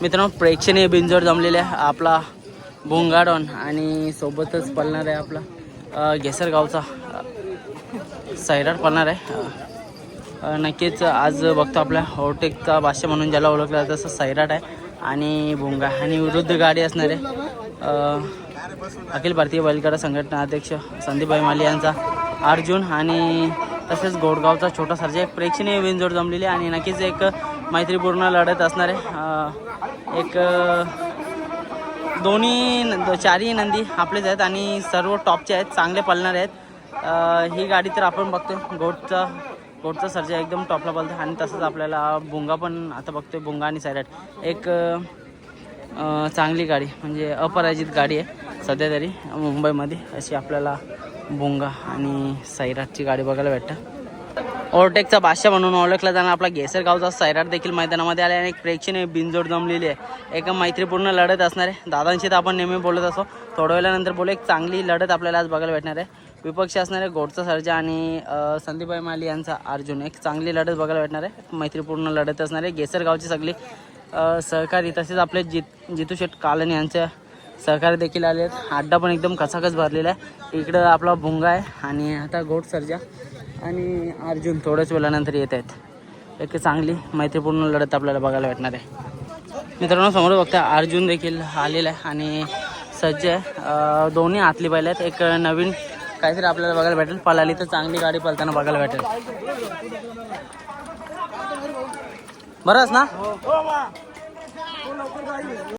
मित्रांनो प्रेक्षणीय बिंजोड जमलेले आहे आपला भोंगाडॉन आणि सोबतच पळणार आहे आपला घेसरगावचा सैराट पळणार आहे. नक्कीच आज बघतो आपल्या ओटेकचा भाषा म्हणून ज्याला ओळखलं जातं तसं सैराट आहे आणि भोंगा. आणि विरुद्ध गाडी असणार आहे अखिल भारतीय बैलगाडा संघटना अध्यक्ष संदीपभाई माली यांचा अर्जुन आणि तसेच गोडगावचा छोटा सरजा एक प्रेक्षणीय विंजोड जमलेली आहे आणि नक्कीच एक मैत्रीपूर्ण लढत असणार आहे. एक दोन्ही न- चारही नंदी आपलेच आहेत आणि सर्व टॉपचे आहेत चांगले पळणारे आहेत. ही गाडी तर आपण बघतो गोटचा गोटचा सर्जा एकदम टॉपला पळतो आणि तसंच आपल्याला भुंगा पण आता बघतोय भुंगा आणि सैराट एक चांगली गाडी म्हणजे अपराजित गाडी आहे सध्या तरी मुंबईमध्ये. अशी आपल्याला बोंगा आणि सैराटची गाडी बघायला भेटतं. ओव्हरटेकचा बादशाह म्हणून ओळखला जाणार आपला घेसरगावचा सैराट देखील मैदानामध्ये आला आणि एक प्रेक्षणीय बिनजोड जमलेली आहे. एक मैत्रीपूर्ण लढत असणार आहे. दादांशी तर आपण नेहमी बोलत असो. थोड्या वेळानंतर बोलू. एक चांगली लढत आपल्याला आज बघायला भेटणार आहे. विपक्षी असणारे गोडचा सर्जा आणि अ, संदीपभाई माली यांचा अर्जुन. एक चांगली लढत बघायला भेटणार आहे. मैत्रीपूर्ण लढत असणार आहे. घेसरगावची सगळी सहकारी तसेच आपले जित जितू शेठ कालन यांच्या सहकारी देखील आले आहेत. अड्डा पण एकदम कसाकच भरलेला आहे. इकडं आपला भुंगा आहे आणि आता घोट सर्जा आणि अर्जुन थोड्याच वेळानंतर येत आहेत. एक चांगली मैत्रीपूर्ण लढत आपल्याला बघायला भेटणार आहे. मित्रांनो समोर बघता अर्जुन देखील आलेला आहे आणि सज्ज आहे. दोन्ही आतली बैल आहेत. एक नवीन काहीतरी आपल्याला बघायला भेटेल. पळाली तर चांगली गाडी पळताना बघायला भेटेल. बरंच ना?